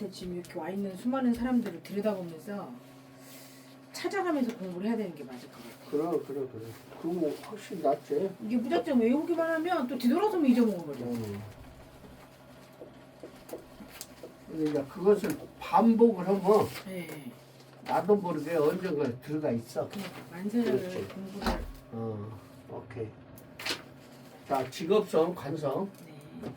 나한테 지금 이렇게 와 있는 수많은 사람들을 들여다보면서 찾아가면서 공부를 해야 되는 게 맞을 것 같아. 그래 그래 그래. 그거 훨씬 낫지. 이게 무작정 외우기만 하면 또 뒤돌아서면 잊어먹어버려. 음. 근데 이제 그것을 반복을 하면 네. 나도 모르게 언젠가 들어가 있어. 그러니까 만세를 그렇지. 공부를. 어, 오케이. 자, 직업성, 관성. 네.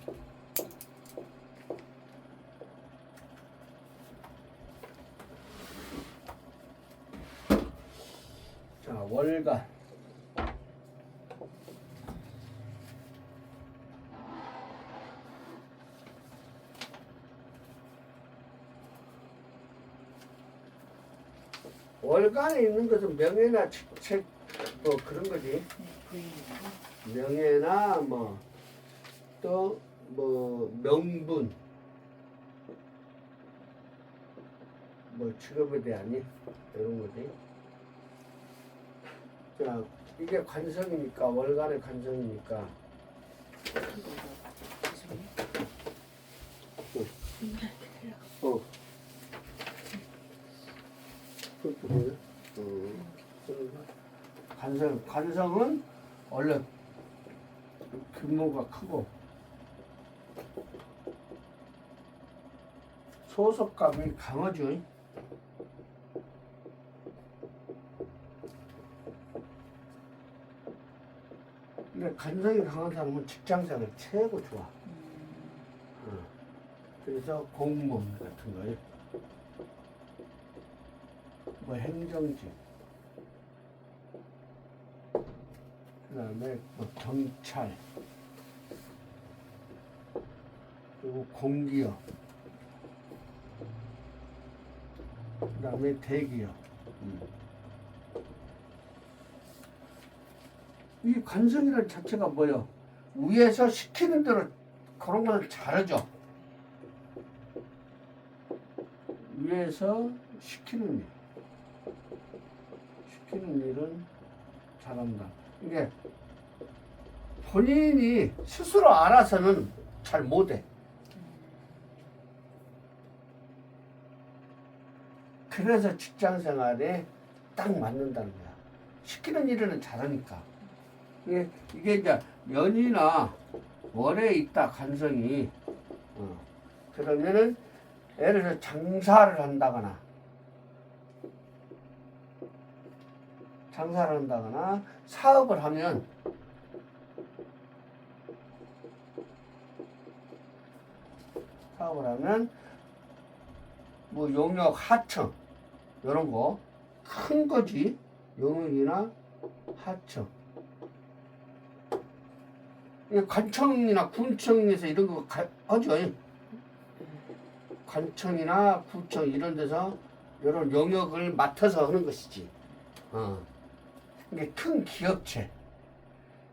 자, 월간. 월간에 있는 것은 명예나 직책 뭐 그런 거지. 네. 명예나 뭐또뭐 명분 뭐 직업에 대한 이런 거지. 자 이게 관성이니까 월간의 관성이니까? 어. 관성 관성은 원래 규모가 크고 소속감이 강하죠. 근데 관성이 강한 사람은 직장생활 최고 좋아. 어. 그래서 공무원 같은 거요. 뭐 행정직. 그 다음에 뭐 경찰. 그리고 공기업. 그 다음에 대기업. 음. 이 관성이라는 자체가 뭐요? 위에서 시키는 대로 그런 걸 잘하죠. 위에서 시키는 일. 시키는 일은 잘한다. 이게 본인이 스스로 알아서는 잘 못해. 그래서 직장 생활에 딱 맞는다는 거야. 시키는 일은 잘하니까. 이게, 이게 이제 연이나 월에 있다 간성이 어. 그러면은 예를 들어 장사를 한다거나 장사를 한다거나 사업을 하면 사업을 하면 뭐 용역 하청 이런 거 큰 거지 용역이나 하청 이 관청이나 군청에서 이런 거 가- 하죠. 관청이나 구청 이런 데서 이런 용역을 맡아서 하는 것이지. 어. 이게 큰 기업체.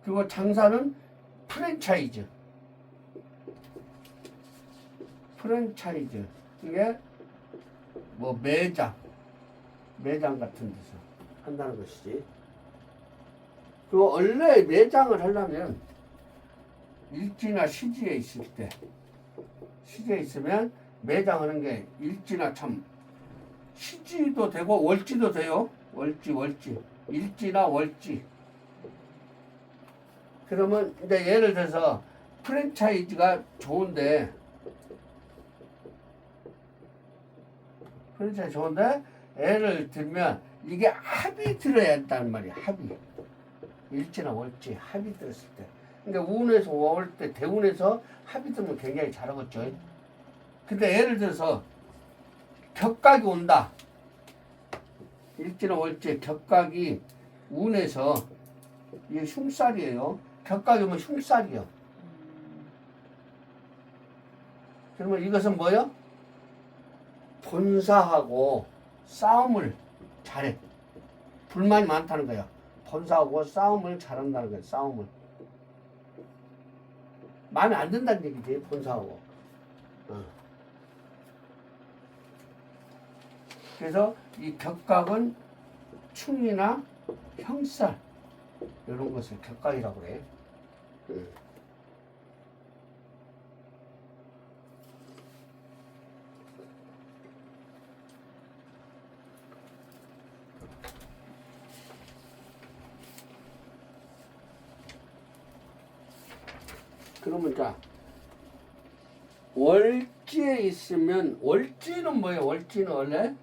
그리고 장사는 프랜차이즈. 프랜차이즈. 이게 뭐 매장 매장 같은 데서 한다는 것이지. 그리고 원래 매장을 하려면 일지나 시지에 있을 때 시지에 있으면 매장하는 게 일지나 참 시지도 되고 월지도 돼요. 월지 월지. 일지나 월지. 그러면 이제 예를 들어서 프랜차이즈가 좋은데 프랜차이즈 좋은데 예를 들면 이게 합이 들어야 한다는 말이야 합이. 일지나 월지 합이 들었을 때 그러니까 운에서 올 때 대운에서 합이 들면 굉장히 잘하겠죠 근데 예를 들어서 격각이 온다 일지나 월지 격각이 운에서 이게 흉살이에요 격각이 오면 흉살이요 그러면 이것은 뭐요? 본사하고 싸움을 잘해. 불만이 많다는 거야. 본사하고 싸움을 잘한다는 거야. 싸움을. 마음에 안 든다는 얘기지. 본사하고. 어. 그래서 이 격각은 충이나 형살 이런 것을 격각이라고 그래. 응. 그러면 자 월지에 있으면 월지는 뭐예요? 월지는 원래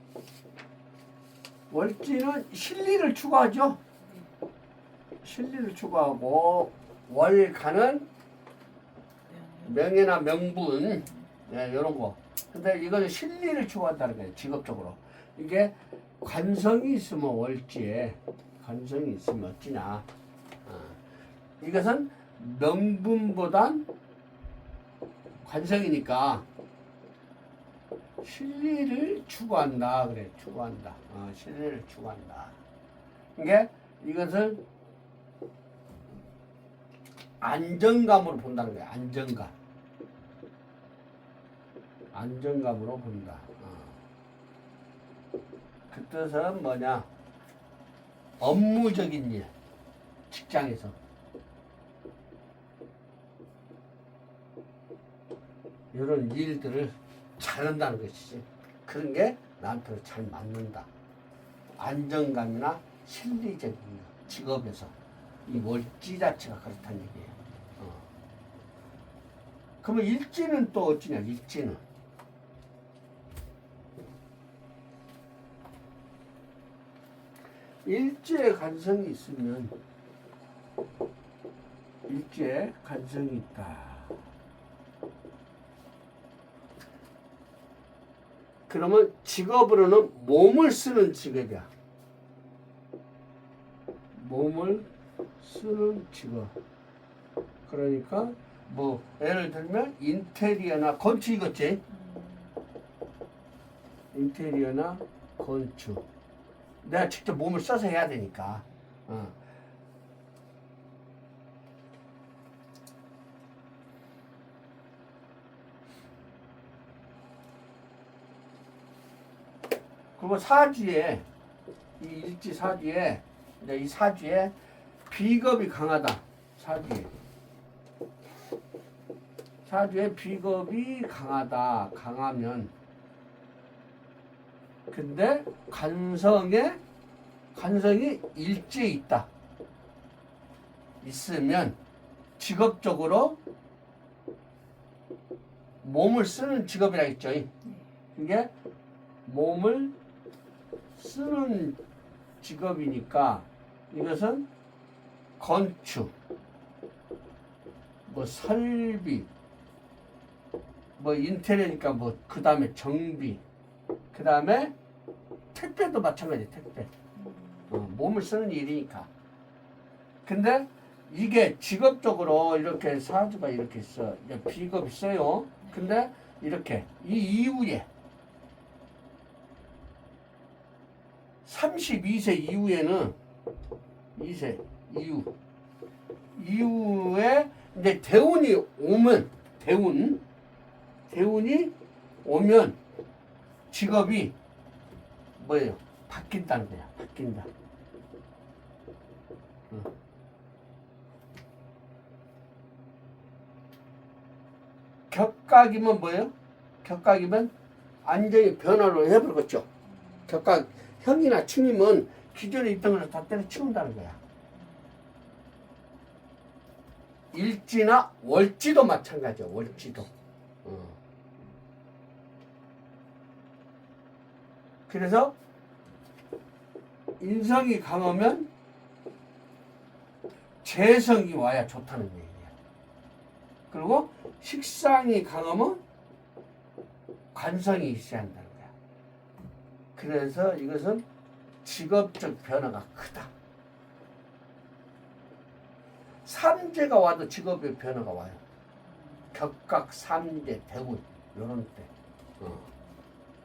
월지는 실리를 추구하죠. 실리를 추구하고 월간은 명예나 명분 네, 이런 거. 근데 이거는 실리를 추구한다는 거예요. 직업적으로. 이게 관성이 있으면 월지에 관성이 있으면 어찌나. 어. 이것은 명분보단 관성이니까 실리를 추구한다 그래 추구한다. 어, 실리를 추구한다. 이게 이것을 안정감으로 본다는 거야 안정감. 안정감으로 본다. 어. 그 뜻은 뭐냐? 업무적인 일 직장에서 이런 일들을 잘한다는 것이지. 그런 게 나한테 잘 맞는다. 안정감이나 실리적인 거, 직업에서 이 월지 자체가 그렇다는 얘기예요. 어. 그러면 일지는 또 어찌냐? 일지는 일지에 간성이 있으면 일지에 간성이 있다. 그러면 직업으로는 몸을 쓰는 직업이야. 몸을 쓰는 직업. 그러니까 뭐 예를 들면 인테리어나 건축이겠지. 인테리어나 건축. 내가 직접 몸을 써서 해야 되니까. 어. 그리고 사주에 이 일지 사주에 이 사주에 비겁이 강하다. 사주에 사주에 비겁이 강하다. 강하면 근데 간성에 간성이 일지에 있다. 있으면 직업적으로 몸을 쓰는 직업이라 했죠. 이게 몸을 쓰는 직업이니까 이것은 건축, 뭐 설비, 뭐 인테리어니까 뭐 그 다음에 정비, 그 다음에 택배도 마찬가지 택배. 어, 몸을 쓰는 일이니까. 근데 이게 직업적으로 이렇게 사주가 이렇게 있어. 비겁 있어요. 근데 이렇게 이 이후에 32세 이후에는 2세 이후 이후에 이제 대운이 오면 대운 대운이 오면 직업이 뭐예요? 바뀐다는 거야. 바뀐다. 어. 격각이면 뭐예요? 격각이면 완전히 변화를 해버렸죠. 격각 형이나 충이면 기존에 있던 걸 다 때려치운다는 거야. 일지나 월지도 마찬가지야. 월지도. 어. 그래서 인성이 강하면 재성이 와야 좋다는 얘기야. 그리고 식상이 강하면 관성이 있어야 거야. 그래서 이것은 직업적 변화가 크다. 삼재가 와도 직업의 변화가 와요. 격각 삼재 대운 이런 때 어.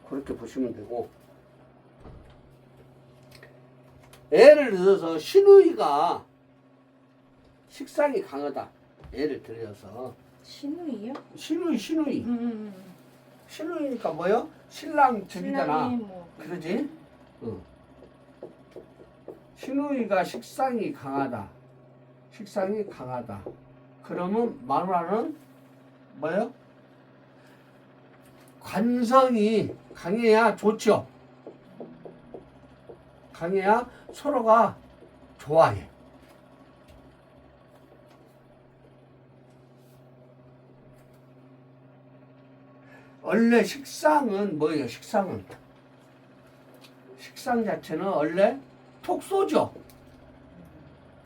그렇게 보시면 되고 예를 들어서 신우이가 식상이 강하다. 예를 들어서 신우이요? 신우이 신우이 음. 신우이니까 뭐요? 신랑 집이잖아. 신랑이 뭐 그러지? 어. 신우이가 식상이 강하다. 식상이 강하다. 그러면 마누라는 뭐요? 관성이 강해야 좋죠. 강해야 서로가 좋아해. 원래 식상은 뭐예요? 식상은 식상 자체는 원래 톡 쏘죠.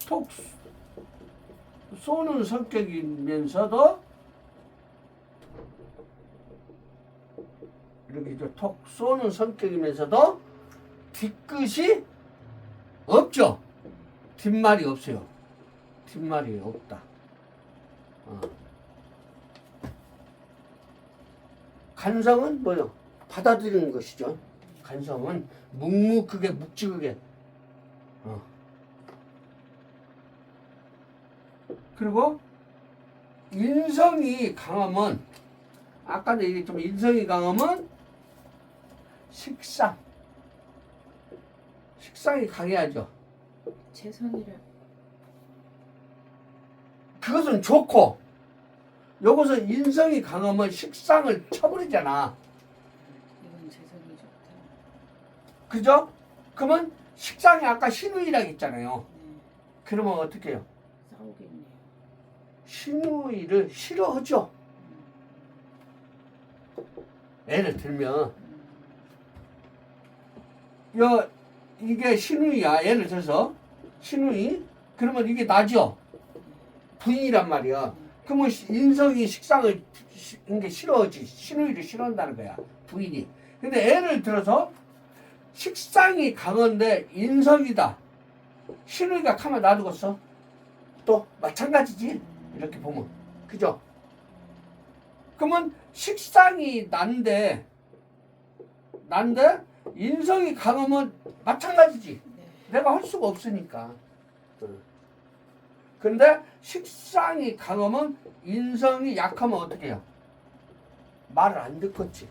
톡 쏘는 성격이면서도 이렇게 톡 쏘는 성격이면서도 뒤끝이 없죠. 뒷말이 없어요. 뒷말이 없다. 어. 간성은 뭐요? 받아들이는 것이죠. 간성은 묵묵하게 묵직하게. 어. 그리고 인성이 강하면 아까도 얘기했지만 인성이 강하면 식상 식상이 강해야죠. 재선이라 그것은 좋고 요것은 인성이 강하면 식상을 쳐버리잖아. 이건 재선이 좋다. 그죠? 그러면 식상이 아까 신우이라고 했잖아요. 네, 그러면 어떻게 해요? 싸우겠네요. 신우이를 싫어하죠. 예를 들면 여 이게 신우이야. 예를 들어서 신우이 그러면 이게 나죠. 부인이란 말이야. 그러면 시- 인성이 식상을 시- 이게 싫어하지. 신우이를 싫어한다는 거야. 부인이. 근데 예를 들어서 식상이 강한데 인성이다. 신우이가 가만 놔두겠어. 또 마찬가지지. 이렇게 보면 그죠? 그러면 식상이 난데 난데 인성이 강하면 마찬가지지. 네. 내가 할 수가 없으니까. 응. 근데 식상이 강하면 인성이 약하면 어떻게 해요? 말을 안 듣겠지.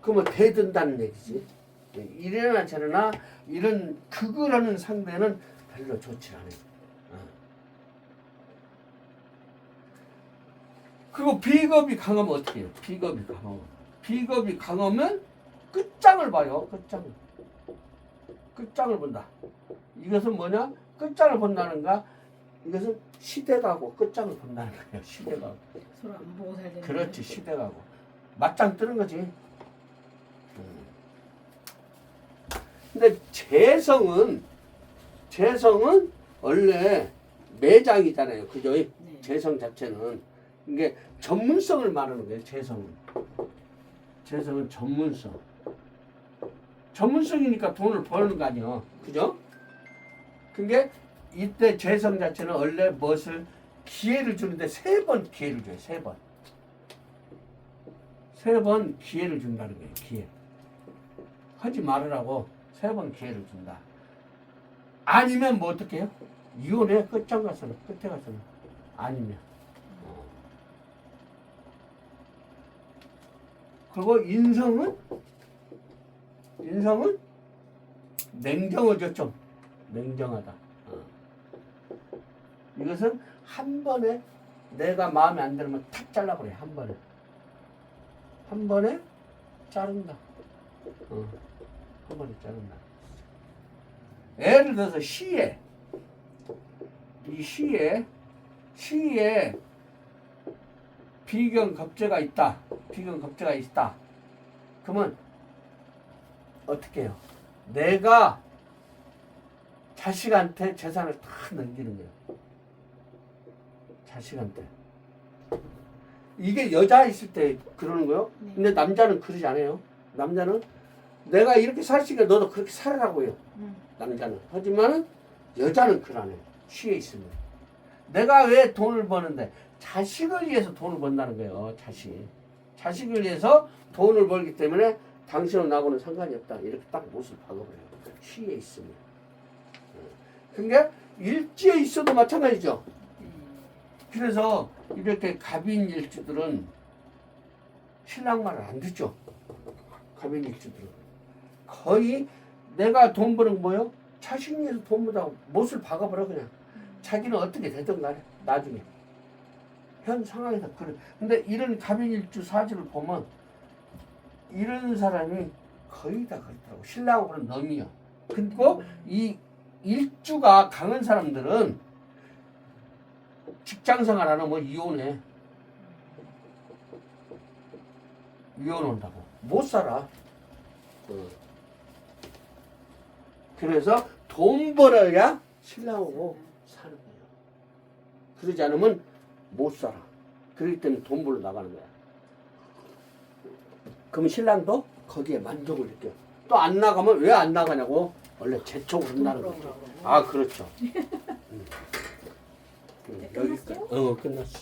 그러면 대든다는 얘기지. 이래나 저래나 이런 극을 상대는 별로 좋지 않아요. 어. 그리고 비겁이 강하면 어떻게 해요? 비겁이 강하면. 비겁이 강하면 끝장을 봐요. 끝장을. 끝장을 본다. 이것은 뭐냐? 끝장을 본다는가? 이것은 시대가고 끝장을 본다는 거예요. 시대가고. 서로 안 보고 살자는 그렇지 시대가고. 맞짱 뜨는 거지. 음. 근데 재성은 재성은 원래 매장이잖아요. 그죠? 네. 재성 자체는 이게 전문성을 말하는 거예요. 재성은 재성은 전문성. 전문성이니까 돈을 버는 거 아니야. 그죠? 그게 이때 재성 자체는 원래 무엇을 기회를 주는데 세 번 기회를 줘요. 세 번. 세 번 기회를 준다는 거예요. 기회. 하지 말으라고 세 번 기회를 준다. 아니면 뭐 어떻게 해요? 이혼해 끝장 가서는 끝에 가서는 아니면 어. 그리고 인성은 인성은 냉정하죠 좀 냉정하다 어. 이것은 한 번에 내가 마음에 안 들면 탁 잘라버려 한 번에 한 번에 자른다 어. 한 번에 자른다 예를 들어서 시에 이 시에 시에 비경 겁재가 있다. 비경 겁재가 있다. 그러면 어떻게 해요? 내가 자식한테 재산을 다 넘기는 거예요. 자식한테. 이게 여자 있을 때 그러는 거요. 네. 근데 남자는 그러지 않아요. 남자는 내가 이렇게 살수있게 너도 그렇게 살으라고 해요. 음. 남자는. 하지만은 여자는 그러네. 취해 있으면. 내가 왜 돈을 버는데 자식을 위해서 돈을 번다는 거예요. 자식. 자식을 위해서 돈을 벌기 때문에 당신은 나하고는 상관이 없다. 이렇게 딱 못을 박아버려요. 취해 있으면. 그러니까 일지에 있어도 마찬가지죠. 네. 그래서 이렇게 갑인 일주들은 신랑 말을 안 듣죠. 갑인 일주들은 거의 내가 돈 버는 거 뭐요? 자식 위해서 돈 버다고 못을 박아버려 그냥. 자기는 어떻게 되든 간에 나중에 현 상황에서 그래. 근데 이런 갑인 일주 사주를 보면 이런 사람이 거의 다 그렇더라고. 신랑하고는 넘이요. 그리고 이 일주가 강한 사람들은 직장 생활 안 하면 이혼해. 이혼한다고. 못 살아. 어. 그래서 돈 벌어야 신랑하고 사는 거예요. 그러지 않으면 못 살아. 그렇기 때문에 돈 벌러 나가는 거야. 그럼 신랑도 거기에 만족을 느껴. 또 안 나가면 왜 안 나가냐고? 원래 재촉을 한다는 거죠. 아, 그렇죠. 음. 음, 네, 여기까지. 어, 끝났어.